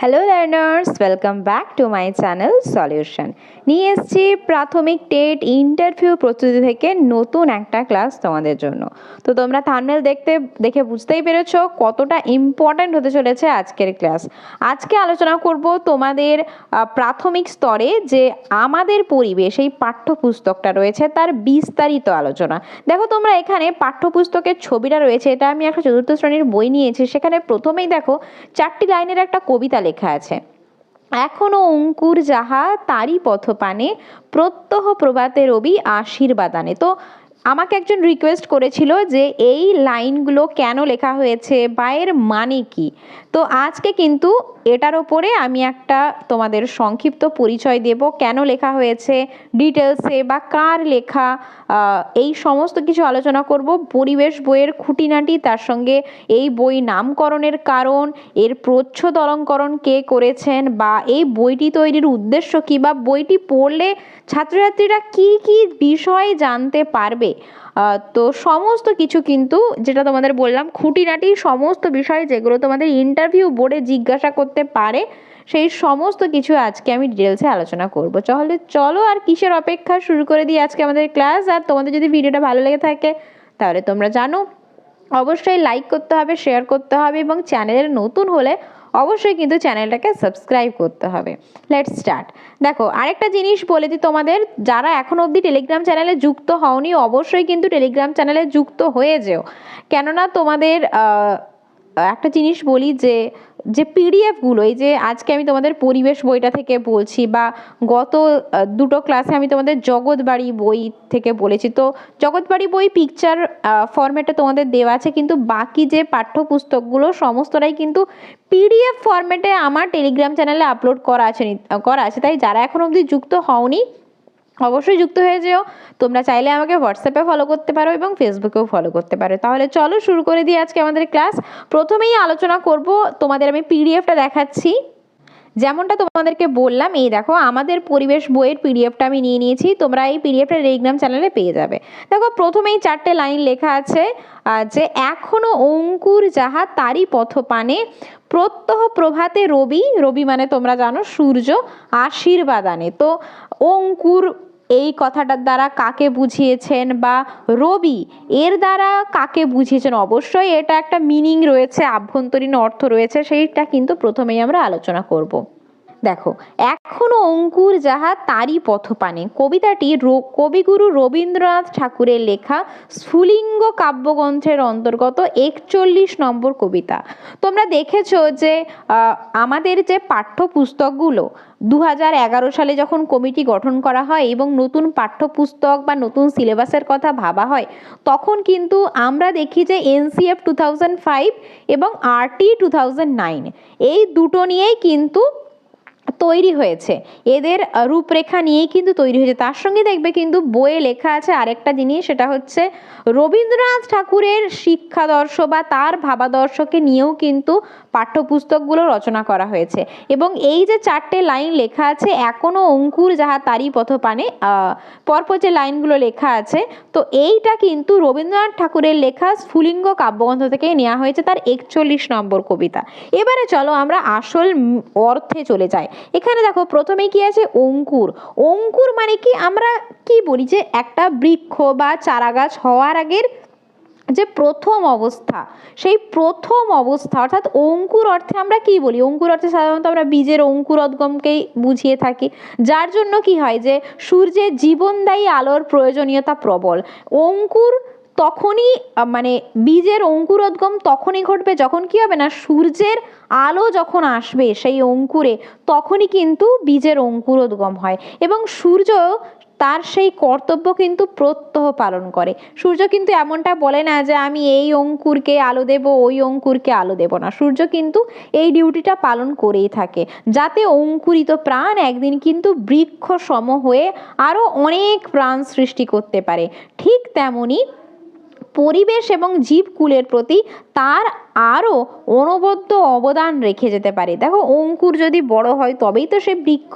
Hello learners welcome back to my channel solution নিয়ে এসেছি প্রাথমিক টেট ইন্টারভিউ প্রস্তুতি থেকে নতুন একটা ক্লাস তোমাদের জন্য। তো তোমরা থামনেল দেখতে, দেখে বুঝতেই পেরেছ কতটা ইম্পর্ট্যান্ট হতে চলেছে আজকের ক্লাস আজকে আলোচনা করব তোমাদের প্রাথমিক স্তরে যে আমাদের পরিবেশ, এই পাঠ্যপুস্তকটা রয়েছে তার বিস্তারিত আলোচনা। দেখো তোমরা এখানে পাঠ্যপুস্তকের ছবিটা রয়েছে, এটা আমি একটা চতুর্থ শ্রেণির বই নিয়েছি, সেখানে প্রথমেই দেখো চারটি লাইনের একটা কবিতা লেখা আছে। এখনও অঙ্কুর যাহা তারই পথপানে প্রত্যহ প্রভাতে রবি আশীর্বাদানে। তো আমাকে একজন রিকোয়েস্ট করেছিল যে এই লাইনগুলো কেন লেখা হয়েছে বা এর মানে কি? তো আজকে কিন্তু এটার ওপরে আমি একটা তোমাদের সংক্ষিপ্ত পরিচয় দেব, কেন লেখা হয়েছে ডিটেলসে বা কার লেখা এই সমস্ত কিছু আলোচনা করব। পরিবেশ বইয়ের খুঁটিনাটি, তার সঙ্গে এই বই নামকরণের কারণ, এর প্রচ্ছদ অলঙ্করণ কে করেছেন, বা এই বইটি তৈরির উদ্দেশ্য কী, বা বইটি পড়লে ছাত্রছাত্রীরা কি কি বিষয় জানতে পারবে? তো সমস্ত কিছু কিন্তু যেটা তোমাদের বললাম, খুঁটিনাটি সমস্ত বিষয় যেগুলো তোমাদের ইন্টারভিউ বোর্ডে জিজ্ঞাসা করতে পারে, সেই সমস্ত কিছু আজকে আমি ডিটেলসে আলোচনা করব। তাহলে চলো আর কিসের অপেক্ষা? শুরু করে দিই আজকে আমাদের ক্লাস আর তোমাদের যদি ভিডিওটা ভালো লেগে থাকে, তাহলে তোমরা জানো, অবশ্যই লাইক করতে হবে শেয়ার করতে হবে এবং চ্যানেলের নতুন হলে অবশ্যই কিন্তু চ্যানেলটাকে সাবস্ক্রাইব করতে হবে। লেট স্টার্ট দেখো, আরেকটা জিনিস বলে দিই তোমাদের, যারা এখন অবধি টেলিগ্রাম চ্যানেলে যুক্ত হওনি, অবশ্যই কিন্তু টেলিগ্রাম চ্যানেলে যুক্ত হয়ে যেও। কেননা তোমাদের একটা জিনিস বলি যে যে পিডিএফগুলো এই যে আজকে আমি তোমাদের পরিবেশ বইটা থেকে বলছি বা গত দুটো ক্লাসে আমি তোমাদের জগৎবাড়ি বই থেকে বলেছি। তো জগৎবাড়ি বই পিকচার ফরম্যাটে তোমাদের দেওয়া আছে, কিন্তু বাকি যে পাঠ্যপুস্তকগুলো, সমস্তটাই কিন্তু পিডিএফ ফরম্যাটে আমার টেলিগ্রাম চ্যানেলে আপলোড করা আছে করা আছে। তাই যারা এখন অবধি যুক্ত হওনি অবশ্যই যুক্ত হয়ে যেও। তোমরা চাইলে আমাকে হোয়াটসঅ্যাপে ফলো করতে পারো এবং ফেসবুকেও ফলো করতে পারো। তাহলে চলো শুরু করে দিই আজকে আমাদের ক্লাস প্রথমেই আলোচনা করব তোমাদের আমি পিডিএফটা দেখাচ্ছি। যেমনটা তোমাদেরকে বললাম, এই দেখো আমাদের পরিবেশ বইয়ের পিডিএফটা আমি নিয়ে নিয়েছি। তোমরা এই পিডিএফটা রেগনাম চ্যানেলে পেয়ে যাবে। দেখো প্রথমেই চারটে লাইন লেখা আছে যে এখনও অঙ্কুর যাহা তারই পথপানে প্রত্যহ প্রভাতে রবি রবি মানে তোমরা জানো সূর্য, আশীর্বাদ আনে। তো অঙ্কুর এই কথাটার দ্বারা কাকে বুঝিয়েছেন বা রবি এর দ্বারা কাকে বুঝিয়েছেন? অবশ্যই এটা একটা মিনিং রয়েছে, আভ্যন্তরীণ অর্থ রয়েছে, সেইটা কিন্তু প্রথমেই আমরা আলোচনা করব। দেখো, এখনও অঙ্কুর যাহা তারই পথপানে। কবিতাটি কবিগুরু রবীন্দ্রনাথ ঠাকুরের লেখা স্ফুলিঙ্গ কাব্যগ্রন্থের অন্তর্গত একচল্লিশ নম্বর কবিতা। তোমরা দেখেছ যে আমাদের যে পাঠ্যপুস্তকগুলো দু এগারো সালে যখন কমিটি গঠন করা হয় এবং নতুন পাঠ্যপুস্তক বা নতুন সিলেবাসের কথা ভাবা হয়, তখন কিন্তু আমরা দেখি যে এনসিএফ টু থাউজেন্ড ফাইভ এবং আরটি টু থাউজেন্ড নাইন। এই দুটো নিয়েই কিন্তু তৈরি হয়েছে। এদের রূপরেখা নিয়েই কিন্তু তৈরি হয়েছে। তার সঙ্গে দেখবে কিন্তু বইয়ে লেখা আছে আরেকটা জিনিস, সেটা হচ্ছে রবীন্দ্রনাথ ঠাকুরের শিক্ষাদর্শ বা তার ভাবাদর্শকে নিয়েও কিন্তু পাঠ্যপুস্তকগুলো রচনা করা হয়েছে। এবং এই যে চারটে লাইন লেখা আছে এখনও অঙ্কুর যাহা তারই পথপানে পরপর যে লাইনগুলো লেখা আছে, তো এইটা কিন্তু রবীন্দ্রনাথ ঠাকুরের লেখা স্ফুলিঙ্গ কাব্যগ্রন্থ থেকে নেওয়া হয়েছে, তার একচল্লিশ নম্বর কবিতা। এবারে চলো আমরা আসল অর্থে চলে যাই। এখানে দেখো প্রথমে কি আছে? অঙ্কুর। অঙ্কুর মানে কি? আমরা কি বলি যে একটা বৃক্ষ বা চারাগাছ হওয়ার আগের যে প্রথম অবস্থা। সেই প্রথম অবস্থা, অর্থাৎ অঙ্কুর অর্থে আমরা কি বলি? অঙ্কুর অর্থে সাধারণত আমরা বীজের অঙ্কুরোদ্গমকেই বুঝিয়ে থাকি। যার জন্য কি হয় যে সূর্যের জীবনদায়ী আলোর প্রয়োজনীয়তা প্রবল। অঙ্কুর তখনই মানে বীজের অঙ্কুরোদ্গম তখনই ঘটবে যখন কি হবে না, সূর্যের আলো যখন আসবে সেই অঙ্কুরে, তখনই কিন্তু বীজের অঙ্কুরোদ্গম হয় এবং সূর্য তার সেই কর্তব্য কিন্তু প্রত্যহ পালন করে। সূর্য কিন্তু এমনটা বলে না যে আমি এই অঙ্কুরকে আলো দেব, ওই অঙ্কুরকে আলো দেব না। সূর্য কিন্তু এই ডিউটিটা পালন করেই থাকে, যাতে অঙ্কুরিত প্রাণ একদিন কিন্তু বৃক্ষ সম হয়ে আরও অনেক প্রাণ সৃষ্টি করতে পারে। ঠিক তেমনি পরিবেশ এবং জীবকুলের প্রতি তার আরও অনবদ্য অবদান রেখে যেতে পারে। দেখো, অঙ্কুর যদি বড় হয়, তবেই তো সে বৃক্ষ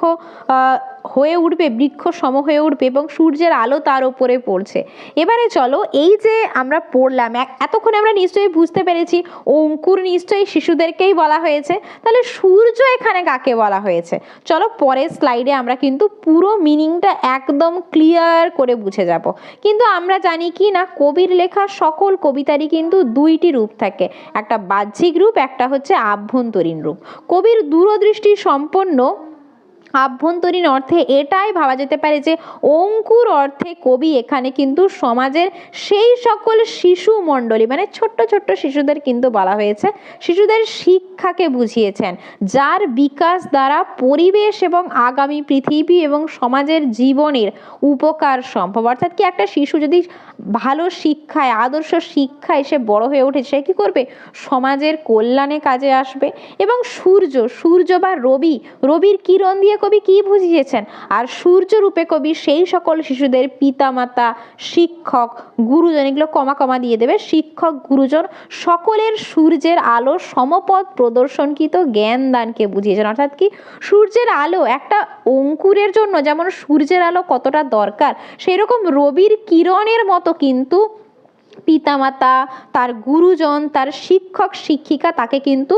হয়ে উঠবে বৃক্ষ সম হয়ে উঠবে এবং সূর্যের আলো তার উপরে পড়ছে। এবারে চলো, এই যে আমরা পড়লাম এতক্ষণে আমরা নিশ্চয়ই বুঝতে পেরেছি, অঙ্কুর নিশ্চয়ই শিশুদেরকেই বলা হয়েছে। তাহলে সূর্য এখানে কাকে বলা হয়েছে? চলো, পরের স্লাইডে আমরা কিন্তু পুরো মিনিংটা একদম ক্লিয়ার করে বুঝে যাব। কিন্তু আমরা জানি কি না, কবির লেখা সকল কবিতারই কিন্তু দুইটি রূপ থাকে। একটা বাহ্যিক রূপ একটা হচ্ছে আভ্যন্তরীণ রূপ। কবির দূরদৃষ্টি সম্পন্ন আভ্যন্তরীণ অর্থে এটাই ভাবা যেতে পারে যে অঙ্কুর অর্থে কবি এখানে কিন্তু সমাজের সেই সকল শিশু মণ্ডলী মানে ছোট্ট ছোট্ট শিশুদের কিন্তু বলা হয়েছে, শিশুদের শিক্ষাকে বুঝিয়েছেন, যার বিকাশ দ্বারা পরিবেশ এবং আগামী পৃথিবী এবং সমাজের জীবনের উপকার সম্ভব। অর্থাৎ কি একটা শিশু যদি ভালো শিক্ষায়, আদর্শ শিক্ষা এসে বড় হয়ে ওঠে, সে কী করবে? সমাজের কল্যাণে কাজে আসবে এবং সূর্য সূর্য বা রবি, রবির কিরণ দিয়ে কবি কি বুঝিয়েছেন? আর সূর্য রূপে কবি সেই সকল শিশুদের পিতামাতা, শিক্ষক, গুরুজন, এগুলো কমা কমা দিয়ে দেবে। শিক্ষক, গুরুজন সকলের সূর্যের আলো সমপদ প্রদর্শনকৃত জ্ঞান দানকে বুঝিয়েছেন। অর্থাৎ কি? সূর্যের আলো একটা অঙ্কুরের জন্য যেমন সূর্যের আলো কতটা দরকার সেই রকম রবির কিরণের মতো কিন্তু পিতামাতা, তার গুরুজন, তার শিক্ষক, শিক্ষিকা তাকে কিন্তু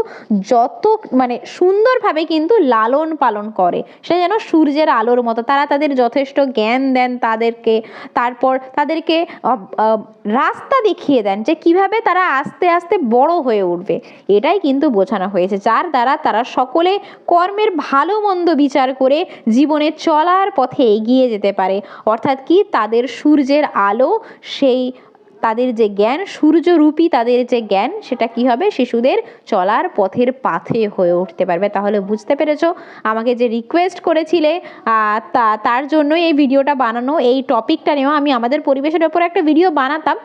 যত মানে সুন্দরভাবে কিন্তু লালন পালন করে। সে যেন সূর্যের আলোর মতো। তারা তাদের যথেষ্ট জ্ঞান দেন তাদেরকে। তারপর তাদেরকে রাস্তা দেখিয়ে দেন যে কীভাবে তারা আস্তে আস্তে বড় হয়ে উঠবে। এটাই কিন্তু বোঝানো হয়েছে। যার দ্বারা তারা সকলে কর্মের ভালো মন্দ বিচার করে জীবনে চলার পথে এগিয়ে যেতে পারে। অর্থাৎ কি? তাদের সূর্যের আলো সেই তাদের যে জ্ঞান, সূর্যরূপী তাদের যে জ্ঞান, সেটা কি হবে? শিশুদের চলার পথের পাথে হয়ে উঠতে পারবে। তাহলে বুঝতে পেরেছ? আমাকে যে রিকোয়েস্ট করেছিলে তা, তার জন্যই এই ভিডিওটা বানানো। এই টপিকটা নিয়েও আমি আমাদের পরিবেশের ওপর একটা ভিডিও বানাতাম।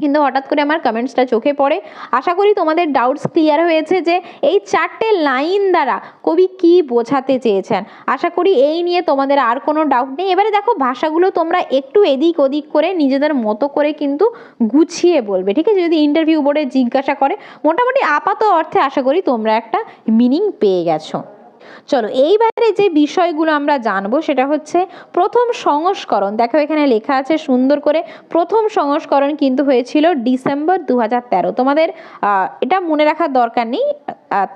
কিন্তু হঠাৎ করে আমার কমেন্টসটা চোখে পড়ে। আশা করি তোমাদের ডাউটস ক্লিয়ার হয়েছে যে এই চারটে লাইন দ্বারা কবি কি বোঝাতে চেয়েছেন। আশা করি এই নিয়ে তোমাদের আর কোনো ডাউট নেই। এবারে দেখো, ভাষাগুলো তোমরা একটু এদিক ওদিক করে নিজেদের মতো করে কিন্তু গুছিয়ে বলবে, ঠিক আছে? যদি ইন্টারভিউ বোর্ডে জিজ্ঞাসা করে, মোটামুটি আপাত অর্থে আশা করি তোমরা একটা মিনিং পেয়ে গেছো। চলো, এইবারে যে বিষয়গুলো আমরা জানব সেটা হচ্ছে প্রথম সংস্করণ। দেখো, এখানে লেখা আছে সুন্দর করে, প্রথম সংস্করণ কিন্তু হয়েছিল ডিসেম্বর দু তোমাদের এটা মনে রাখার দরকার নেই।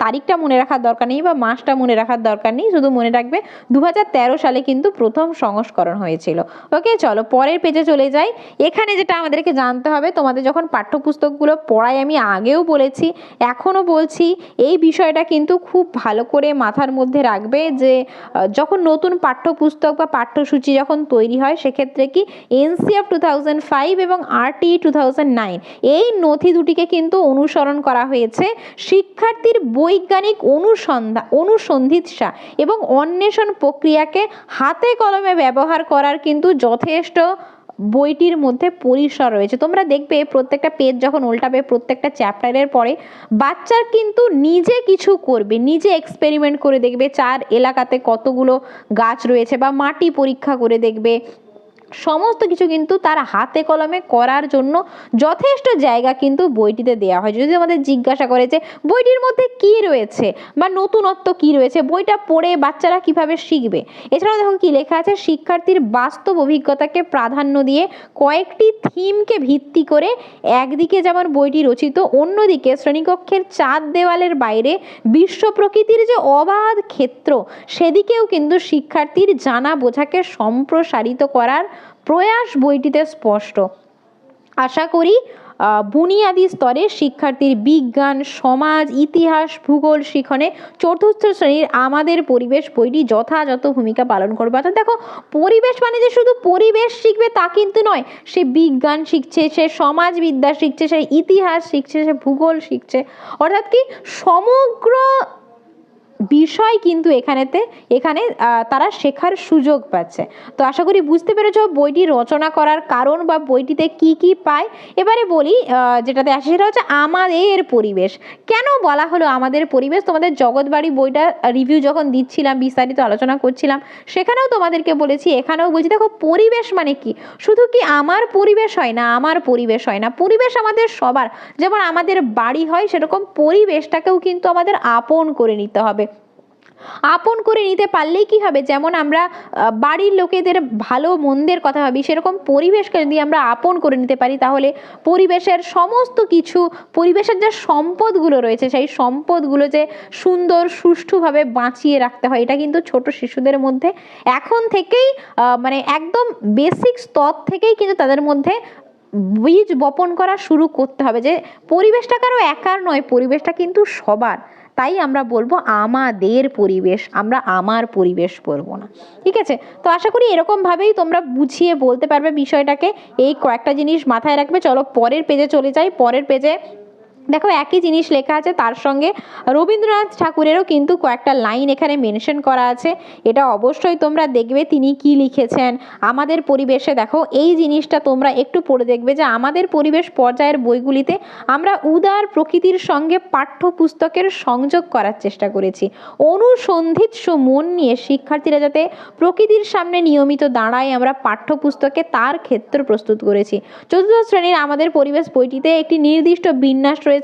তারিখটা মনে রাখার দরকার নেই বা মাসটা মনে রাখার দরকার নেই, শুধু মনে রাখবে দু হাজার তেরো সালে কিন্তু প্রথম সংস্করণ হয়েছিল। ওকে চলো পরের পেজে চলে যাই। এখানে যেটা আমাদেরকে জানতে হবে, তোমাদের যখন পাঠ্যপুস্তকগুলো পড়াই আমি আগেও বলেছি, এখনও বলছি, এই বিষয়টা কিন্তু খুব ভালো করে মাথার মধ্যে রাখবে যে যখন নতুন পাঠ্যপুস্তক বা পাঠ্যসূচি যখন তৈরি হয়, সেক্ষেত্রে কি এনসিএফ টু থাউজেন্ড ফাইভ এবং আরটি টু থাউজেন্ড নাইন, এই নথি দুটিকে কিন্তু অনুসরণ করা হয়েছে। শিক্ষার্থীর বৈজ্ঞানিক অনুসন্ধান অনুসন্ধিৎসা এবং অন্বেষণ প্রক্রিয়াকে হাতে কলমে ব্যবহার করার কিন্তু যথেষ্ট বইটির মধ্যে পরিসর রয়েছে। তোমরা দেখবে প্রত্যেকটা পেজ যখন উল্টাবে প্রত্যেকটা চ্যাপ্টারের পরে বাচ্চার কিন্তু নিজে কিছু করবে, নিজে এক্সপেরিমেন্ট করে দেখবে, চার এলাকাতে কতগুলো গাছ রয়েছে বা মাটি পরীক্ষা করে দেখবে সমস্ত কিছু কিন্তু তার হাতে কলমে করার জন্য যথেষ্ট জায়গা কিন্তু বইটিতে দেওয়া হয়। যদি আমাদের জিজ্ঞাসা করে যে, বইটির মধ্যে কি রয়েছে বা নতুনত্ব কি রয়েছে, বইটা পড়ে বাচ্চারা কীভাবে শিখবে? এছাড়াও দেখো কি লেখা আছে, শিক্ষার্থীর বাস্তব অভিজ্ঞতাকে প্রাধান্য দিয়ে কয়েকটি থিমকে ভিত্তি করে একদিকে যেমন বইটি রচিত, অন্যদিকে শ্রেণীকক্ষের চাঁদ দেওয়ালের বাইরে বিশ্ব প্রকৃতির যে অবাধ ক্ষেত্র, সেদিকেও কিন্তু শিক্ষার্থীর জানা বোঝাকে সম্প্রসারিত করার প্রয়াস বইটিতে স্পষ্ট। আশা করি বুনিয়াদি স্তরে শিক্ষার্থীর বিজ্ঞান, সমাজ, ইতিহাস, ভূগোল শিখনে চতুর্থ শ্রেণির আমাদের পরিবেশ বইটি যথাযথ ভূমিকা পালন করবে। অর্থাৎ দেখো, পরিবেশ মানে যে শুধু পরিবেশ শিখবে তা কিন্তু নয়, সে বিজ্ঞান শিখছে, সে সমাজবিদ্যা শিখছে, সে ইতিহাস শিখছে, সে ভূগোল শিখছে। অর্থাৎ কি, সমগ্র বিষয় কিন্তু এখানেতে, এখানে তারা শেখার সুযোগ পাচ্ছে। তো আশা করি বুঝতে পেরেছ বইটি রচনা করার কারণ বা বইটিতে কি কি পায়। এবারে বলি যেটাতে আসে সেটা হচ্ছে আমাদের পরিবেশ। কেন বলা হলো আমাদের পরিবেশ? তোমাদের জগৎবাড়ি বইটা রিভিউ যখন দিচ্ছিলাম, বিস্তারিত আলোচনা করছিলাম, সেখানেও তোমাদেরকে বলেছি, এখানেও বলছি, দেখো পরিবেশ মানে কি? শুধু কি আমার পরিবেশ হয় না আমার পরিবেশ হয় না? পরিবেশ আমাদের সবার। যেমন আমাদের বাড়ি হয়, সেরকম পরিবেশটাকেও কিন্তু আমাদের আপন করে নিতে হবে। আপন করে নিতে পারলেই কি হবে? যেমন আমরা বাড়ির লোকেদের ভালো মন্দের কথা ভাবি, সেরকম পরিবেশকে যদি আমরা আপন করে নিতে পারি, তাহলে পরিবেশের সমস্ত কিছু, পরিবেশের যে সম্পদগুলো রয়েছে, সেই সম্পদগুলো যে সুন্দর, সুষ্ঠুভাবে বাঁচিয়ে রাখতে হয়, এটা কিন্তু ছোট শিশুদের মধ্যে এখন থেকেই মানে একদম বেসিক স্তর থেকেই কিন্তু তাদের মধ্যে বীজ বপন করা শুরু করতে হবে যে, পরিবেশটা কারও একার নয়, পরিবেশটা কিন্তু সবার। তাই আমরা বলব আমাদের পরিবেশ, আমরা আমার পরিবেশ বলব না। ঠিক আছে? তো আশা করি এরকমভাবেই তোমরা বুঝিয়ে বলতে পারবে বিষয়টাকে। এই কয়েকটা জিনিস মাথায় রাখবে। চলো পরের পেজে চলে যাই। পরের পেজে দেখো, একই জিনিস লেখা আছে, তার সঙ্গে রবীন্দ্রনাথ ঠাকুরেরও কিন্তু কয়েকটা লাইন এখানে মেনশন করা আছে। এটা অবশ্যই তোমরা দেখবে তিনি কি লিখেছেন। আমাদের পরিবেশে দেখো, এই জিনিসটা তোমরা একটু পড়ে দেখবে যে আমাদের পরিবেশ পর্যায়ের বইগুলিতে আমরা উদার প্রকৃতির সঙ্গে পাঠ্যপুস্তকের সংযোগ করার চেষ্টা করেছি। অনুসন্ধিৎসু মন নিয়ে শিক্ষার্থীরা যাতে প্রকৃতির সামনে নিয়মিত দাঁড়ায় আমরা পাঠ্যপুস্তকে তার ক্ষেত্র প্রস্তুত করেছি। চতুর্থ শ্রেণির আমাদের পরিবেশ বইটিতে একটি নির্দিষ্ট বিন্যাস রয়েছে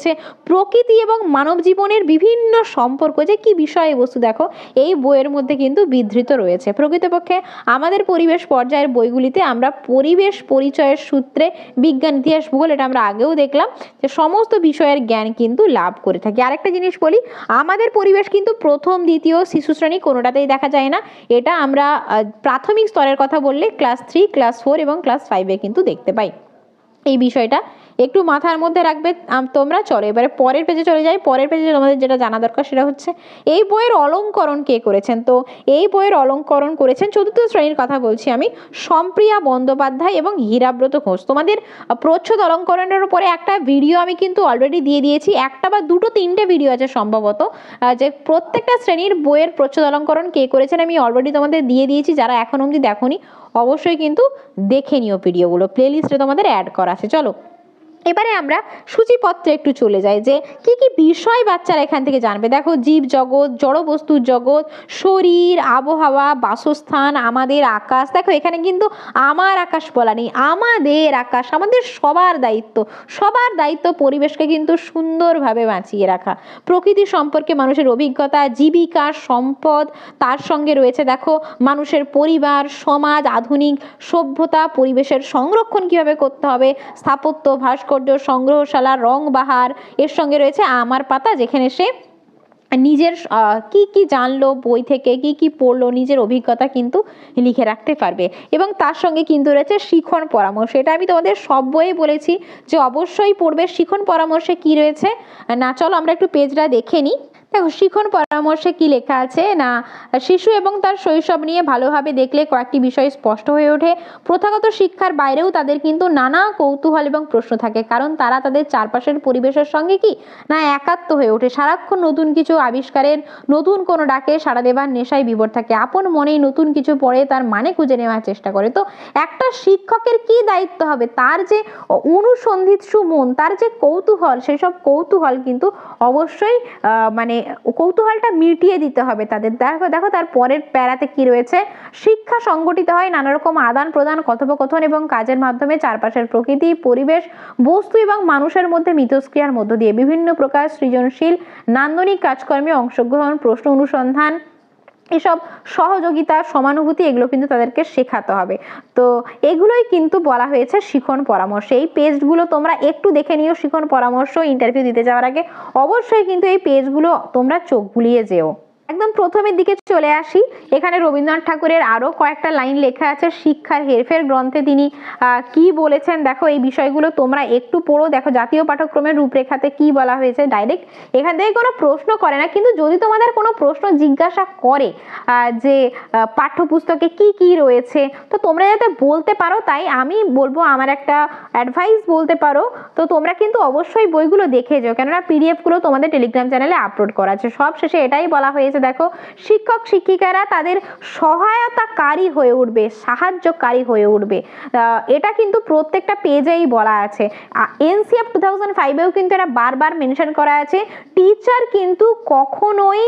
প্রকৃতি এবং মানব জীবনের বিভিন্ন সম্পর্ক। যে কি বিষয়বস্তু দেখো, এই বইয়ের মধ্যে কিন্তু বিধৃত রয়েছে। প্রকৃতপক্ষে আমাদের পরিবেশ পর্যায়ের বইগুলিতে আমরা পরিবেশ পরিচয়ের সূত্রে বিজ্ঞান, ইতিহাস, ভূগোল, এটা আমরা আগেও দেখলাম যে সমস্ত বিষয়ের জ্ঞান কিন্তু লাভ করে থাকি। আরেকটা জিনিস বলি, আমাদের পরিবেশ কিন্তু প্রথম, দ্বিতীয়, শিশু শ্রেণি কোনোটাতেই দেখা যায় না। এটা আমরা প্রাথমিক স্তরের কথা বললে ক্লাস থ্রি ক্লাস ফোর এবং ক্লাস ফাইভে কিন্তু দেখতে পাই। এই বিষয়টা একটু মাথার মধ্যে রাখবে তোমরা চলো, এবারে পরের পেজে চলে যাই। পরের পেজে তোমাদের যেটা জানা দরকার সেটা হচ্ছে, এই বইয়ের অলঙ্করণ কে করেছেন? তো এই বইয়ের অলঙ্করণ করেছেন চতুর্থ শ্রেণির কথা বলছি আমি, সম্প্রিয়া বন্দ্যোপাধ্যায় এবং হীরাব্রত ঘোষ। তোমাদের প্রচ্ছদ অলঙ্করণের উপরে একটা ভিডিও আমি কিন্তু অলরেডি দিয়ে দিয়েছি, একটা বা দুটো তিনটে ভিডিও আছে সম্ভবত যে প্রত্যেকটা শ্রেণির বইয়ের প্রচ্ছদ অলঙ্করণ কে করেছেন আমি অলরেডি তোমাদের দিয়ে দিয়েছি, যারা এখন অবধি দেখোনি, অবশ্যই কিন্তু দেখে নিও ভিডিওগুলো প্লেলিস্টে তোমাদের অ্যাড করা আছে। চলো এবারে আমরা সূচিপত্রে একটু চলে যাই যে কি কি বিষয় বাচ্চারা এখান থেকে জানবে। দেখো জীব জগৎ জড়বস্তুর জগৎ, শরীর, আবহাওয়া, বাসস্থান, আমাদের আকাশ। দেখো এখানে কিন্তু আমার আকাশ বলা নেই, আমাদের আকাশ, আমাদের সবার দায়িত্ব। সবার দায়িত্ব পরিবেশকে কিন্তু সুন্দরভাবে বাঁচিয়ে রাখা। প্রকৃতি সম্পর্কে মানুষের অভিজ্ঞতা, জীবিকা, সম্পদ, তার সঙ্গে রয়েছে দেখো মানুষের পরিবার, সমাজ, আধুনিক সভ্যতা, পরিবেশের সংরক্ষণ কীভাবে করতে হবে, স্থাপত্য, ভাস্কর্য সংগ্রহশালা রং বাহার এর সঙ্গে রয়েছে আমার পাতা, যেখানে সে নিজের কি কি জানলো বই থেকে, কি কি পড়ল, নিজের অভিজ্ঞতা কিন্তু লিখে রাখতে পারবে। এবং তার সঙ্গে কিন্তু রয়েছে শিখন পরামর্শ। এটা আমি তোমাদের সব বইয়ে বলেছি যে অবশ্যই পড়বে শিখন পরামর্শে কি রয়েছে। না, চলো আমরা একটু পেজটা দেখে নিই। দেখো, শিখন পরামর্শে কি লেখা আছে? না, শিশু এবং তার শৈশব নিয়ে ভালোভাবে দেখলে কয়েকটি বিষয় স্পষ্ট হয়ে ওঠে। প্রথাগত শিক্ষার বাইরেও তাদের কিন্তু নানা কৌতূহল এবং প্রশ্ন থাকে। কারণ তারা তাদের চারপাশের পরিবেশের সঙ্গে কি? না, একাত্ম হয়ে ওঠে। সারাক্ষণ নতুন কিছু আবিষ্কারের নতুন কোনো ডাকে সাড়া দেবার নেশায় বিভোর থাকে। আপন মনেই নতুন কিছু পড়ে তার মানে খুঁজে নেওয়ার চেষ্টা করে। তো একটা শিক্ষকের কি দায়িত্ব হবে? তার যে অনুসন্ধিৎসু মন, তার যে কৌতূহল, সেসব কৌতূহল কিন্তু অবশ্যই মানে কৌতূহলটা মিটিয়ে দিতে হবে তাদের। দেখো দেখো তার পরের প্যারাতে কি রয়েছে? শিক্ষা সংগঠিত হয় নানা রকম আদান প্রদান, কথোপকথন এবং কাজের মাধ্যমে চারপাশের প্রকৃতি, পরিবেশ, বস্তু এবং মানুষের মধ্যে মিথস্ক্রিয়ার মধ্য দিয়ে বিভিন্ন প্রকার সৃজনশীল, নান্দনিক কাজকর্মে অংশগ্রহণ, প্রশ্ন অনুসন্ধান এসব সহযোগিতা, সমানুভূতি এগুলো কিন্তু তাদেরকে শেখাতে হবে। তো এগুলোই কিন্তু বলা হয়েছে শিখন পরামর্শ। এই পেজগুলো তোমরা একটু দেখে নিও শিখন পরামর্শ ইন্টারভিউ দিতে যাওয়ার আগে। অবশ্যই কিন্তু এই পেজগুলো তোমরা চোখ বুলিয়ে যেও। একদম প্রথমের দিকে চলে আসি। এখানে রবীন্দ্রনাথ ঠাকুরের আরও কয়েকটা লাইন লেখা আছে, শিক্ষার হেরফের গ্রন্থে তিনি কি বলেছেন? দেখো, এই বিষয়গুলো তোমরা একটু পড়ো। দেখো, জাতীয় পাঠ্যক্রমের রূপরেখাতে কি বলা হয়েছে? ডাইরেক্ট এখান থেকে কোনো প্রশ্ন করে না, কিন্তু যদি তোমাদের কোনো প্রশ্ন জিজ্ঞাসা করে যে পাঠ্যপুস্তকে কি কি রয়েছে, তো তোমরা যাতে বলতে পারো, তাই আমি বলব, আমার একটা অ্যাডভাইস বলতে পারো। তো তোমরা কিন্তু অবশ্যই বইগুলো দেখে যাও, কেননা পিডিএফগুলো তোমাদের টেলিগ্রাম চ্যানেলে আপলোড করা আছে। সব শেষে এটাই বলা হয়েছে দিয়েছে দেখো, শিক্ষক, শিক্ষিকারা তাদের সহায়তাকারী হয়ে উঠবে, সাহায্যকারী হয়ে উঠবে। এটা কিন্তু প্রত্যেকটা পেজেই বলা আছে। এনসিএফ টু থাউজেন্ড ফাইভেও কিন্তু এটা বারবার মেনশন করা আছে। টিচার কিন্তু কখনোই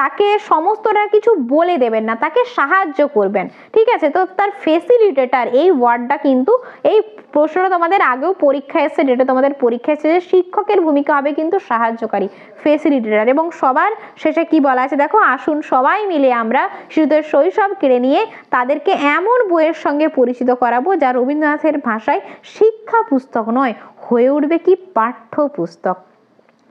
তাকে সমস্তটা কিছু বলে দেবেন না, তাকে সাহায্য করবেন। ঠিক আছে? তো তার ফেসিলিটেটার এই ওয়ার্ডটা কিন্তু, এই প্রশ্নটা তোমাদের আগেও পরীক্ষা এসেছে, যেটা তোমাদের পরীক্ষা এসেছে যে শিক্ষকের ভূমিকা হবে কিন্তু সাহায্যকারী ফেসিলিটেটার এবং সবার শেষে কি বলা আছে? দেখো, আসুন সবাই মিলে আমরা শিশুদের শৈশব কেড়ে নিয়ে তাদেরকে এমন বইয়ের সঙ্গে পরিচিত করাবো যা রবীন্দ্রনাথের ভাষায় শিক্ষা পুস্তক নয়, হয়ে উঠবে কি পাঠ্য পুস্তক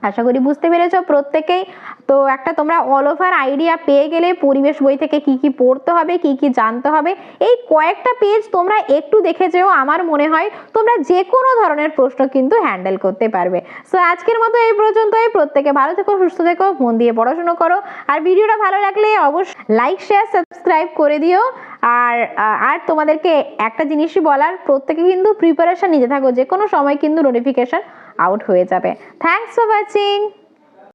আশা করি বুঝতে পেরেছ। প্রত্যেকেই, তো একটা তোমরা অল ওভার আইডিয়া পেয়ে গেলে পরিবেশ বই থেকে কি কি পড়তে হবে, কি কি জানতে হবে, এই কয়েকটা পেজ তোমরা একটু দেখে যেও, আমার মনে হয় তোমরা যে কোনো ধরনের প্রশ্ন কিন্তু হ্যান্ডেল করতে পারবে। সো আজকের মতো এই পর্যন্তই। প্রত্যেকে ভালো থেকো, সুস্থ থেকো, মন দিয়ে পড়াশোনা করো। আর ভিডিওটা ভালো লাগলে অবশ্যই লাইক শেয়ার সাবস্ক্রাইব করে দিও। আর আর তোমাদেরকে একটা জিনিসই বলার, প্রত্যেকে কিন্তু প্রিপারেশন নিতে থাকো। যে কোনো সময় কিন্তু নোটিফিকেশন আউট হয়ে যাবে। Thanks for watching